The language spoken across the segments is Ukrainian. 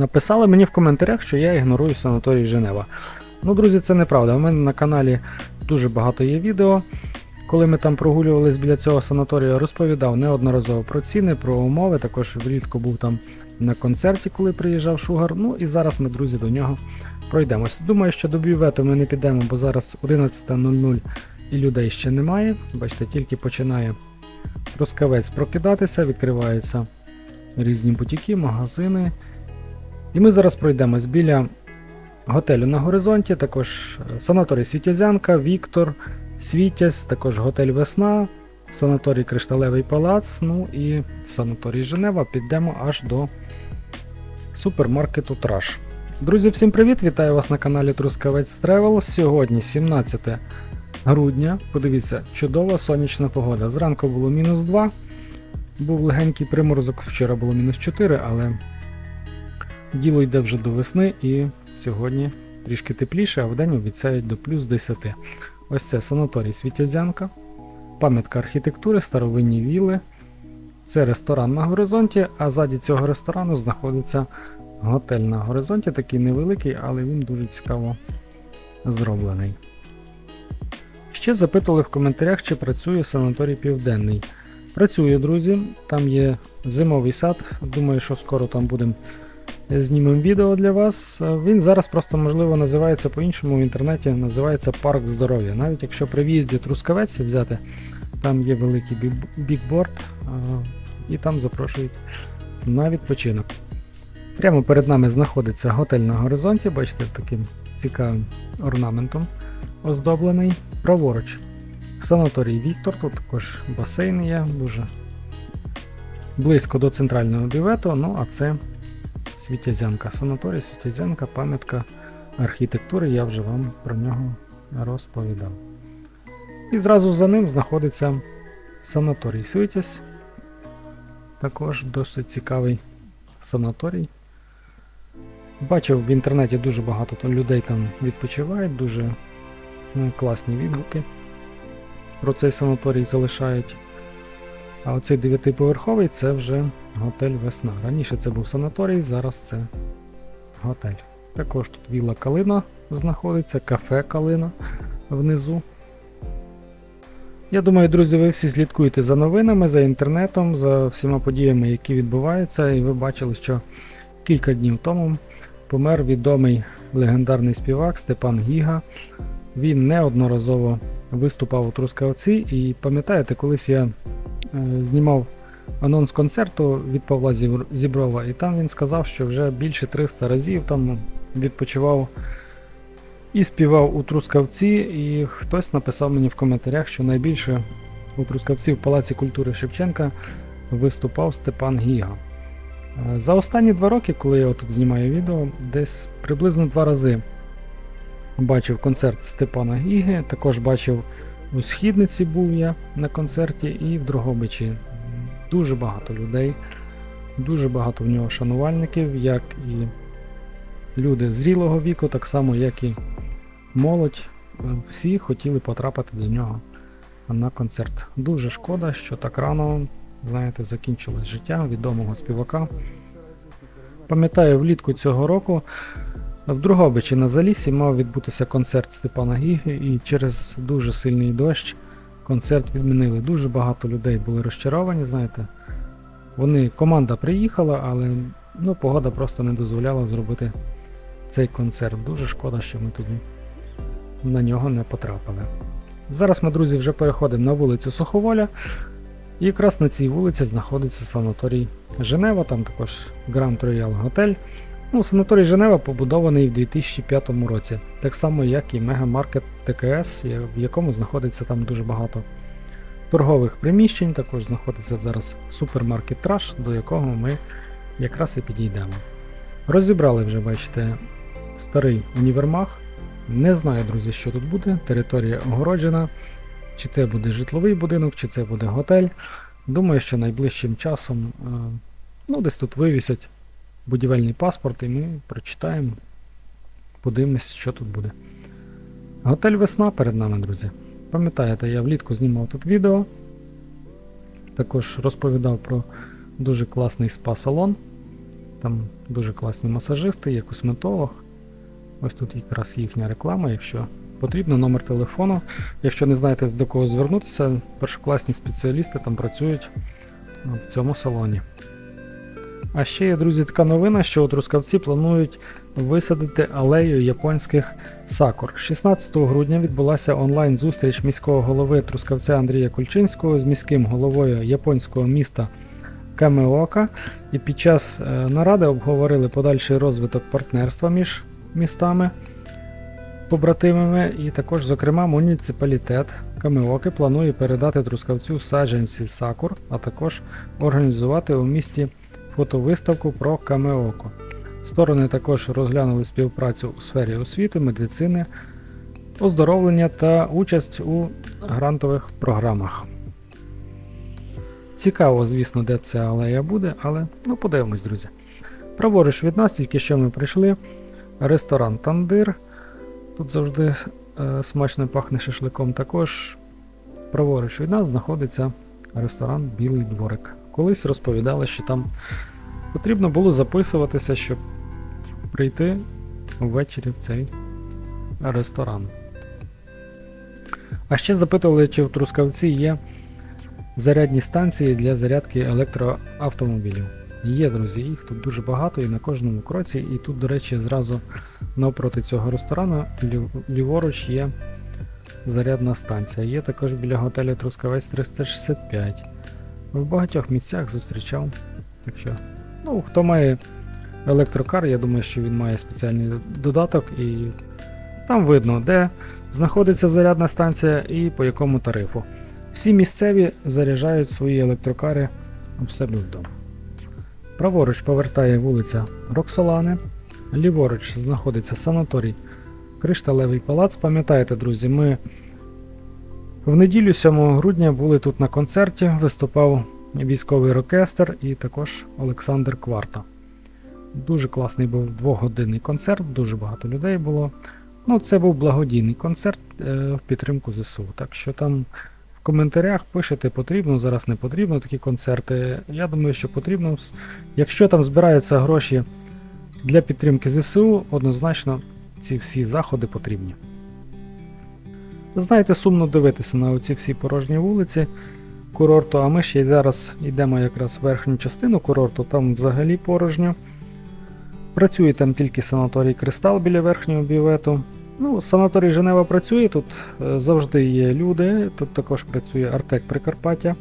Написали мені в коментарях, що я ігнорую санаторій Женева. Ну, друзі, це неправда. У мене на каналі дуже багато є відео. Коли ми там прогулювались біля цього санаторію, розповідав неодноразово про ціни, про умови. Також влітку був там на концерті, коли приїжджав Шугар. Ну і зараз ми, друзі, до нього пройдемось. Думаю, що до бювету ми не підемо, бо зараз 11.00 і людей ще немає. Бачите, тільки починає Трускавець прокидатися, відкриваються різні бутіки, магазини. І ми зараз пройдемось біля готелю на горизонті, також е, санаторій Світязянка, Віктор, Світязь, також готель Весна, санаторій Кришталевий Палац, ну і санаторій Женева. Підемо аж до супермаркету Траш. Друзі, всім привіт! Вітаю вас на каналі Трускавець Тревел. Сьогодні 17 грудня. Подивіться, чудова сонячна погода. Зранку було мінус 2, був легенький приморозок, вчора було мінус 4, але діло йде вже до весни і сьогодні трішки тепліше, а вдень обіцяють до плюс 10. Ось це санаторій Світязянка, пам'ятка архітектури, старовинні віли. Це ресторан на горизонті, а ззаді цього ресторану знаходиться готель на горизонті, такий невеликий, але він дуже цікаво зроблений. Ще запитували в коментарях, чи працює санаторій Південний. Працює, друзі. Там є зимовий сад. Думаю, що скоро там будемо знімемо відео для вас. Він зараз просто, можливо, називається по-іншому в інтернеті, називається Парк здоров'я. Навіть якщо при в'їзді Трускавець взяти, там є великий бікборд, і там запрошують на відпочинок. Прямо перед нами знаходиться готель на горизонті, бачите, таким цікавим орнаментом оздоблений. Праворуч санаторій Віктор, тут також басейн є, дуже близько до центрального бювету. Ну а це Світязянка. Санаторій Світязянка, пам'ятка архітектури, я вже вам про нього розповідав. І зразу за ним знаходиться санаторій Світязь. Також досить цікавий санаторій. Бачив в інтернеті дуже багато людей там відпочивають, дуже ну, класні відгуки про цей санаторій залишають. А оцей дев'ятиповерховий це вже готель Весна. Раніше це був санаторій, зараз це готель. Також тут вілла Калина знаходиться, кафе Калина внизу. Я думаю, друзі, ви всі слідкуєте за новинами, за інтернетом, за всіма подіями, які відбуваються, і ви бачили, що кілька днів тому помер відомий легендарний співак Степан Гіга. Він неодноразово виступав у Трускавці, і пам'ятаєте, колись я е, знімав анонс концерту від Павла Зіброва, і там він сказав, що вже більше 300 разів там відпочивав і співав у Трускавці, і хтось написав мені в коментарях, що найбільше у Трускавці в Палаці культури Шевченка виступав Степан Гіга. Е, За останні два роки, коли я тут знімаю відео, десь приблизно два рази бачив концерт Степана Гіги, також бачив у Східниці був я на концерті і в Дрогобичі. Дуже багато людей, дуже багато в нього шанувальників, як і люди зрілого віку, так само, як і молодь. Всі хотіли потрапити до нього на концерт. Дуже шкода, що так рано, знаєте, закінчилось життя відомого співака. Пам'ятаю, влітку цього року в Другобичі на Залісі мав відбутися концерт Степана Гіги, і через дуже сильний дощ концерт відмінили. Дуже багато людей були розчаровані, знаєте. Вони, команда приїхала, але ну, погода просто не дозволяла зробити цей концерт. Дуже шкода, що ми тоді на нього не потрапили. Зараз ми, друзі, вже переходимо на вулицю Суховоля. І якраз на цій вулиці знаходиться санаторій Женева, там також Grand Royal Готель. Ну, санаторій Женева побудований в 2005 році, так само як і мегамаркет ТКС, в якому знаходиться там дуже багато торгових приміщень. Також знаходиться зараз супермаркет Траш, до якого ми якраз і підійдемо. Розібрали вже, бачите, старий універмаг. Не знаю, друзі, що тут буде. Територія огороджена. Чи це буде житловий будинок, чи це буде готель. Думаю, що найближчим часом е, ну, десь тут вивісять будівельний паспорт, і ми прочитаємо, подивимось, що тут буде. Готель Весна перед нами, друзі. Пам'ятаєте, я влітку знімав тут відео. Також розповідав про дуже класний спа-салон. Там дуже класні масажисти, є косметолог. Ось тут якраз їхня реклама, якщо потрібно, номер телефону. Якщо не знаєте до кого звернутися, першокласні спеціалісти там працюють в цьому салоні. А ще є, друзі, така новина, що Трускавці планують висадити алею японських сакур. 16 грудня відбулася онлайн-зустріч міського голови Трускавця Андрія Кульчинського з міським головою японського міста Камеока. І під час е, наради обговорили подальший розвиток партнерства між містами побратимами, і також, зокрема, муніципалітет Камеоки планує передати Трускавцю саджанці сакур, а також організувати у місті фотовиставку про Камеоко. Сторони також розглянули співпрацю у сфері освіти, медицини, оздоровлення та участь у грантових програмах. Цікаво, звісно, де ця алея буде, але ну подивимось, друзі. Праворуч від нас, тільки що ми прийшли. Ресторан Тандир. Тут завжди е, смачно пахне шашликом. Також праворуч від нас знаходиться ресторан Білий дворик. Колись розповідали, що там потрібно було записуватися, щоб прийти ввечері в цей ресторан. А ще запитували, чи в Трускавці є зарядні станції для зарядки електроавтомобілів. Є, друзі, їх тут дуже багато і на кожному кроці. І тут, до речі, зразу навпроти цього ресторану ліворуч є зарядна станція. Є також біля готелю Трускавець 365. В багатьох місцях зустрічав. Так що, ну, хто має електрокар, я думаю, що він має спеціальний додаток, і там видно, де знаходиться зарядна станція і по якому тарифу. Всі місцеві заряджають свої електрокари у себе вдома. Праворуч повертає вулиця Роксолани, ліворуч знаходиться санаторій Кришталевий палац. Пам'ятаєте, друзі, ми в неділю 7 грудня були тут на концерті, виступав військовий оркестр і також Олександр Кварта. Дуже класний був двогодинний концерт, дуже багато людей було. Ну, це був благодійний концерт е, в підтримку ЗСУ. Так що там в коментарях пишете, потрібно, зараз не потрібно такі концерти. Я думаю, що потрібно. Якщо там збираються гроші для підтримки ЗСУ, однозначно ці всі заходи потрібні. Знаєте, сумно дивитися на оці всі порожні вулиці курорту, а ми ще й зараз йдемо якраз в верхню частину курорту, там взагалі порожньо. Працює там тільки санаторій Кристал біля верхнього бювету. Ну, санаторій Женева працює, тут е, завжди є люди, тут також працює Артек Прикарпаття.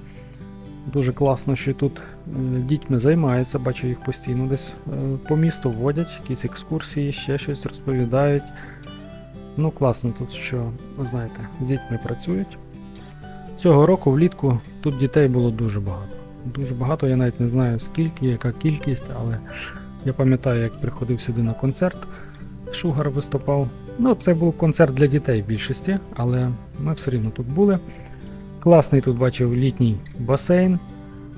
Дуже класно, що тут е, дітьми займаються, бачу їх постійно десь е, по місту водять, якісь екскурсії, ще щось розповідають. Ну, класно тут, що, ви знаєте, з дітьми працюють. Цього року влітку тут дітей було дуже багато. Дуже багато, я навіть не знаю скільки, яка кількість, але я пам'ятаю, як приходив сюди на концерт, Шугар виступав. Ну, це був концерт для дітей в більшості, але ми все рівно тут були. Класний тут бачив літній басейн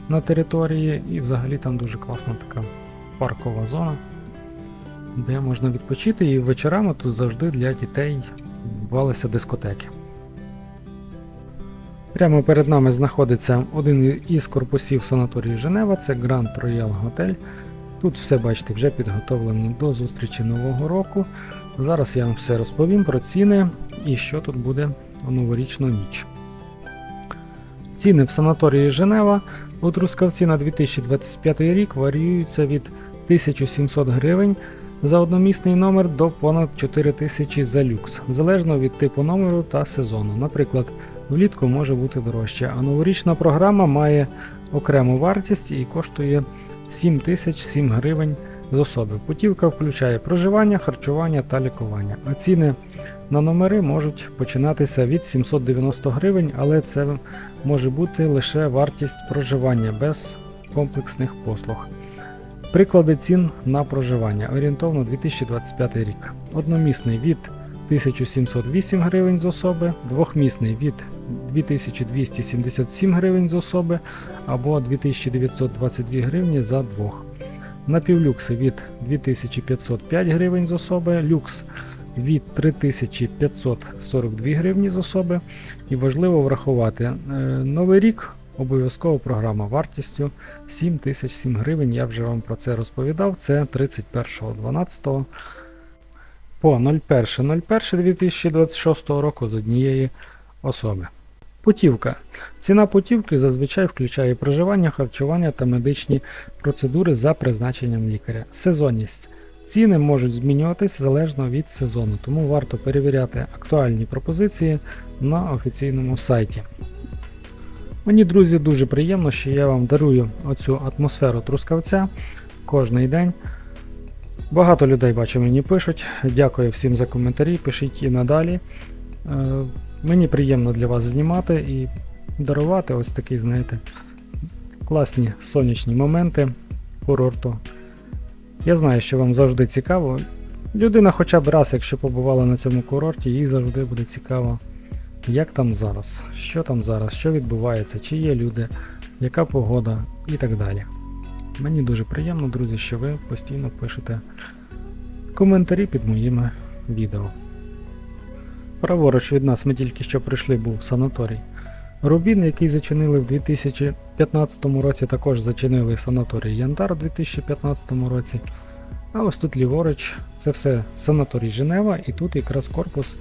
на території, і взагалі там дуже класна така паркова зона, де можна відпочити, і вечорами тут завжди для дітей відбувалися дискотеки. Прямо перед нами знаходиться один із корпусів санаторію Женева, це Grand Royal Hotel. Тут все, бачите, вже підготовлено до зустрічі Нового року. Зараз я вам все розповім про ціни і що тут буде у новорічну ніч. Ціни в санаторії Женева у Трускавці на 2025 рік варіюються від 1700 гривень за одномісний номер до понад 4000 за люкс, залежно від типу номеру та сезону. Наприклад, влітку може бути дорожче, а новорічна програма має окрему вартість і коштує 7007 гривень з особи. Путівка включає проживання, харчування та лікування. А ціни на номери можуть починатися від 790 гривень, але це може бути лише вартість проживання без комплексних послуг. Приклади цін на проживання орієнтовно 2025 рік. Одномісний від 1708 гривень з особи, двохмісний від 2277 гривень з особи або 2922 гривні за двох. Напівлюкси від 2505 гривень з особи, люкс від 3542 гривні з особи. І важливо врахувати, е, новий рік Обов'язкова програма вартістю 7007 гривень. Я вже вам про це розповідав. Це 31.12 по 01.01.2026 року з однієї особи. Путівка. Ціна путівки зазвичай включає проживання, харчування та медичні процедури за призначенням лікаря. Сезонність. Ціни можуть змінюватись залежно від сезону, тому варто перевіряти актуальні пропозиції на офіційному сайті. Мені, друзі, дуже приємно, що я вам дарую оцю атмосферу трускавця кожний день. Багато людей бачу мені пишуть. Дякую всім за коментарі. Пишіть і надалі. Е, Мені приємно для вас знімати і дарувати ось такі, знаєте, класні сонячні моменти курорту. Я знаю, що вам завжди цікаво. Людина хоча б раз, якщо побувала на цьому курорті, їй завжди буде цікаво, як там зараз, що там зараз, що відбувається, чи є люди, яка погода і так далі. Мені дуже приємно, друзі, що ви постійно пишете коментарі під моїми відео. Праворуч від нас ми тільки що прийшли, був санаторій. Рубін, який зачинили в 2015 році, також зачинили санаторій Янтар у 2015 році. А ось тут ліворуч, це все санаторій Женева, і тут якраз корпус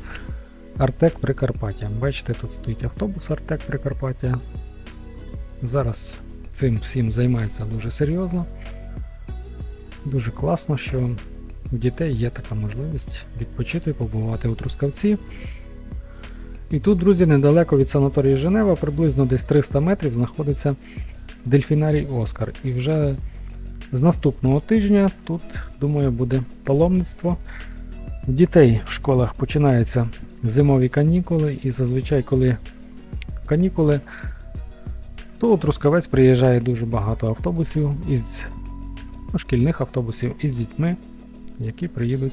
Артек Прикарпаття. Бачите, тут стоїть автобус Артек Прикарпаття. Зараз цим всім займається дуже серйозно. Дуже класно, що в дітей є така можливість відпочити, побувати у Трускавці. І тут, друзі, недалеко від санаторії Женева, приблизно десь 300 метрів, знаходиться дельфінарій Оскар. І вже з наступного тижня тут, думаю, буде паломництво. У дітей в школах починаються зимові канікули, і зазвичай, коли канікули, то у Трускавець приїжджає дуже багато автобусів із ну, шкільних автобусів із дітьми, які приїдуть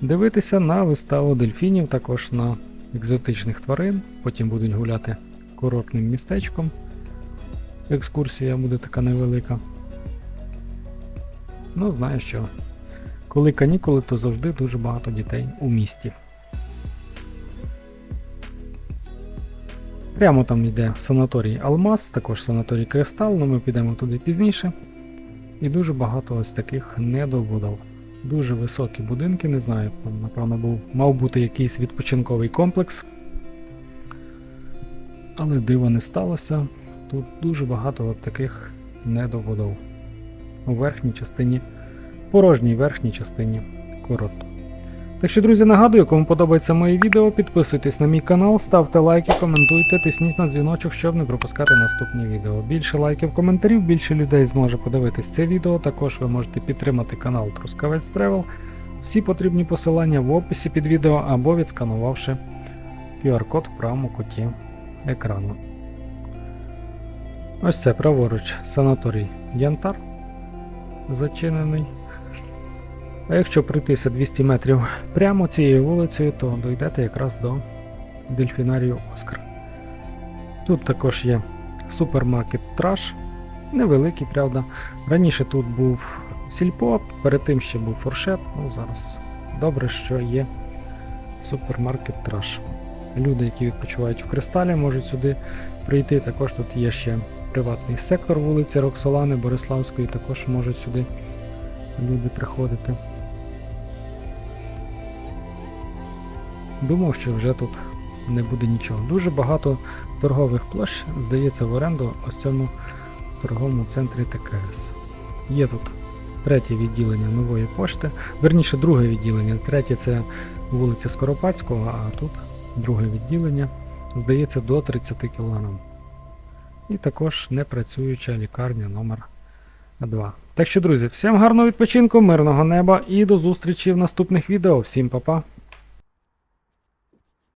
дивитися на виставу дельфінів, також на екзотичних тварин. Потім будуть гуляти курортним містечком. Екскурсія буде така невелика. Ну, знаю, що коли канікули, то завжди дуже багато дітей у місті. Прямо там йде санаторій Алмаз, також санаторій Кристал, але ми підемо туди пізніше. І дуже багато ось таких недобудов. Дуже високі будинки, не знаю, напевно, був, мав бути якийсь відпочинковий комплекс. Але дива не сталося. Тут дуже багато от таких недобудов. У верхній частині, порожній верхній частині курорту. Так що, друзі, нагадую, кому подобається моє відео, підписуйтесь на мій канал, ставте лайки, коментуйте, тисніть на дзвіночок, щоб не пропускати наступні відео. Більше лайків, коментарів, більше людей зможе подивитись це відео. Також ви можете підтримати канал Трускавець Тревел. Всі потрібні посилання в описі під відео або відсканувавши QR-код в правому куті екрану. Ось це праворуч санаторій Янтар зачинений. А якщо пройтися 200 метрів прямо цією вулицею, то дійдете якраз до дельфінарію Оскар. Тут також є супермаркет Траш, невеликий, правда. Раніше тут був сільпо, перед тим ще був фуршет. Ну зараз добре, що є супермаркет Траш. Люди, які відпочивають в кристалі, можуть сюди прийти. Також тут є ще приватний сектор вулиці Роксолани Бориславської, також можуть сюди люди приходити. Думав, що вже тут не буде нічого. Дуже багато торгових площ здається в оренду ось цьому торговому центрі ТКС. Є тут третє відділення нової пошти, верніше друге відділення. Третє це вулиця Скоропадського, а тут друге відділення, здається, до 30 кг. І також непрацююча лікарня номер 2. Так що, друзі, всім гарного відпочинку, мирного неба і до зустрічі в наступних відео. Всім па-па!